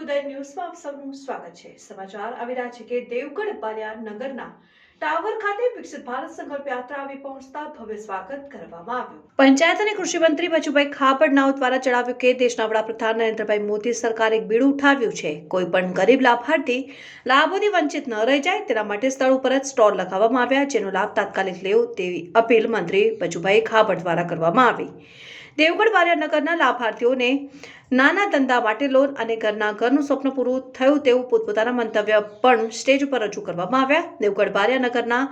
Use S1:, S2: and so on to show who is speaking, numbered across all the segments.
S1: ઉદય ન્યૂઝમાં આપ સૌનું સ્વાગત છે. સમાચાર આવી રહ્યા છે કે દેવગઢ બાલિયા નગરના ટાવર ખાતે વિકસિત ભારત સંકલ્પ યાત્રા આવી પહોંચતા ભવ્ય સ્વાગત કરવામાં આવ્યું. પંચાયત અને કૃષિ મંત્રી બચુભાઈ ખાબડ નાવ દ્વારા જણાવ્યું કે દેશના વડાપ્રધાન નરેન્દ્રભાઈ મોદી સરકારે એક બીડું ઉઠાવ્યું છે. કોઈ પણ ગરીબ લાભાર્થી લાભોથી વંચિત ન રહી જાય તેના માટે સ્થળ ઉપર જ સ્ટોલ લગાવવામાં આવ્યા, જેનો લાભ તાત્કાલિક લેવો તેવી અપીલ મંત્રી બચુભાઈ ખાબડ દ્વારા કરવામાં આવી. દેવગઢ બારિયાનગરના લાભાર્થીઓને નાના ધંધા માટે લોન અને ઘરના ઘરનું સ્વપ્ન પૂરું થયું તેવું પોતપોતાના મંતવ્ય પણ સ્ટેજ ઉપર રજૂ કરવામાં આવ્યા. Devgadh બારિયાનગરના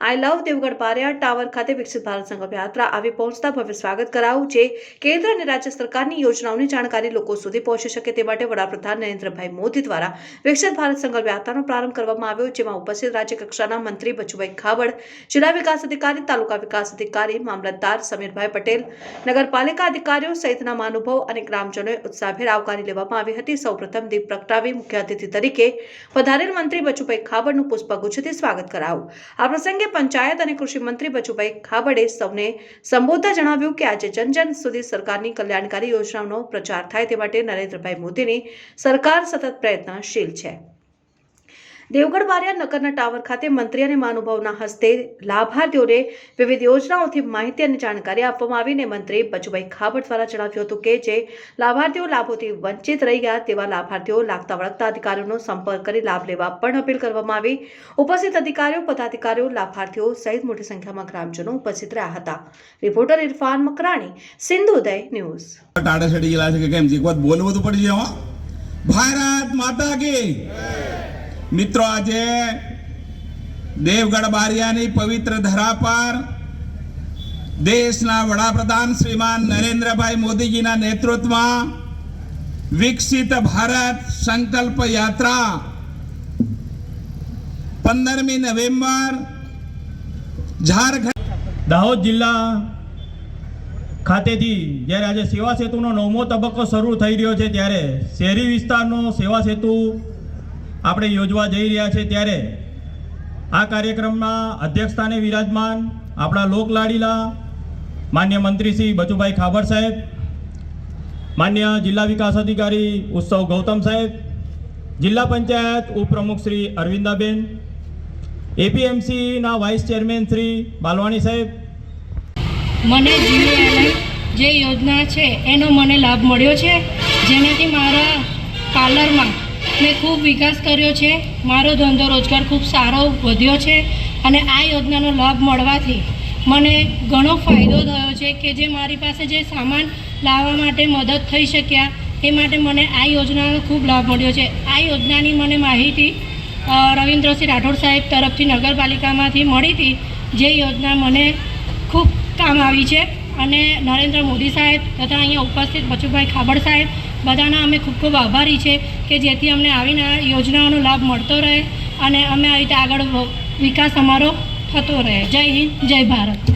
S1: I love Devgadh Baria tower ખાતે વિકસિત ભારત સંકલ્પ યાત્રા આવી પહોંચતા ભવ્ય સ્વાગત કરાવું જે કેન્દ્ર અને રાજ્ય સરકારની યોજનાઓની જાણકારી લોકો સુધી પહોંચી શકે તે માટે વડાપ્રધાન નરેન્દ્રભાઈ મોદી દ્વારા વિકસિત ભારત સંકલ્પ યાત્રાનો પ્રારંભ કરવામાં આવ્યો, જેમાં ઉપસ્થિત રાજ્ય મંત્રી બચુભાઈ ખાબડ જિલ્લા વિકાસ અધિકારી, તાલુકા વિકાસ અધિકારી, મામલતદાર સમીરભાઈ પટેલ, નગરપાલિકા અધિકારીઓ સહિતના મહાનુભાવ અને ગ્રામજનોએ ઉત્સાહભેર આવકારી લેવામાં આવી હતી. સૌપ્રથમ દીપ પ્રગટાવી મુખ્ય અતિથિ તરીકે પધારેલ મંત્રી બચુભાઈ ખાબડનું પુષ્પગુચ્છથી સ્વાગત કરાવું આ પ્રસંગે પંચાયત અને કૃષિ મંત્રી બચુભાઈ ખાબડે સૌને સંબોધતા જણાવ્યું કે આજે જન જન સુધી સરકારની કલ્યાણકારી યોજનાઓનો પ્રચાર થાય તે માટે નરેન્દ્રભાઈ મોદીની સરકાર સતત પ્રયત્નશીલ છે. દેવગઢ બારિયા નગરના ટાવર ખાતે મંત્રી અને મહાનુભાવના હસ્તે લાભાર્થીઓને વિવિધ યોજનાઓથી માહિતી અને જાણકારી આપવામાં આવીને મંત્રી બચુભાઈ ખાબડ દ્વારા જણાવ્યું હતું કે જે લાભાર્થીઓ લાભોથી વંચિત રહી ગયા તેવા લાભાર્થીઓ લાગતા વળગતા અધિકારીઓનો સંપર્ક કરી લાભ લેવા પણ અપીલ કરવામાં આવી. ઉપસ્થિત અધિકારીઓ, પદાધિકારીઓ, લાભાર્થીઓ સહિત મોટી સંખ્યામાં ગ્રામજનો ઉપસ્થિત રહ્યા હતા. Reporter Irfan Makrani Sindhuday news.
S2: TADA છડી ગયેલા છે કે કેમ? એક બોલવું તો પડી જાય ભારત માતા કી મિત્રો, આજે દેવગઢ બારિયાની પવિત્ર ધરા પર દેશના વડાપ્રધાન શ્રીમાન નરેન્દ્રભાઈ મોદીજીના નેતૃત્વમાં વિકસિત ભારત સંકલ્પ યાત્રા પંદરમી નવેમ્બર ઝારખંડ
S3: દાહોદ જિલ્લા ખાતેથી જ્યારે આજે સેવા સેતુનો નવમો તબક્કો શરૂ થઈ રહ્યો છે, ત્યારે શહેરી વિસ્તારનો સેવા સેતુ આપણે યોજવા જઈ રહ્યા છે ત્યારે આ કાર્યક્રમના અધ્યક્ષસ્થાને વિરાજમાન આપણા લોકલાડીલા માન્ય મંત્રી શ્રી બચુભાઈ ખાબર સાહેબ, માન્ય જિલ્લા વિકાસ અધિકારી ઉત્સવ ગૌતમ સાહેબ, જિલ્લા પંચાયત ઉપપ્રમુખ શ્રી અરવિંદાબેન, એપીએમસીના વાઇસ ચેરમેન શ્રી બાલવાણી સાહેબ.
S4: મને જે યોજના છે એનો મને લાભ મળ્યો છે. જેનાથી મારા પાર્લરમાં મેં ખૂબ વિકાસ કર્યો છે. મારો ધંધો રોજગાર ખૂબ સારો વધ્યો છે અને આ યોજનાનો લાભ મળવાથી મને ઘણો ફાયદો થયો છે કે જે મારી પાસે જે સામાન લાવવા માટે મદદ થઈ શક્યા એ માટે મને આ યોજનાનો ખૂબ લાભ મળ્યો છે. આ યોજનાની મને માહિતી રવિન્દ્રસિંહ રાઠોડ સાહેબ તરફથી નગરપાલિકામાંથી મળી હતી. જે યોજના મને ખૂબ કામ આવી છે. અને નરેન્દ્ર મોદી સાહેબ તથા અહીંયા ઉપસ્થિત બચુભાઈ ખાબડ સાહેબ, બધાના અમે ખૂબ ખૂબ આભારી છે કે જેથી અમને આવીને આ યોજનાઓનો લાભ મળતો રહે અને અમે આવી રીતે આગળ વિકાસ અમારો થતો રહે. જય હિન્દ, જય ભારત.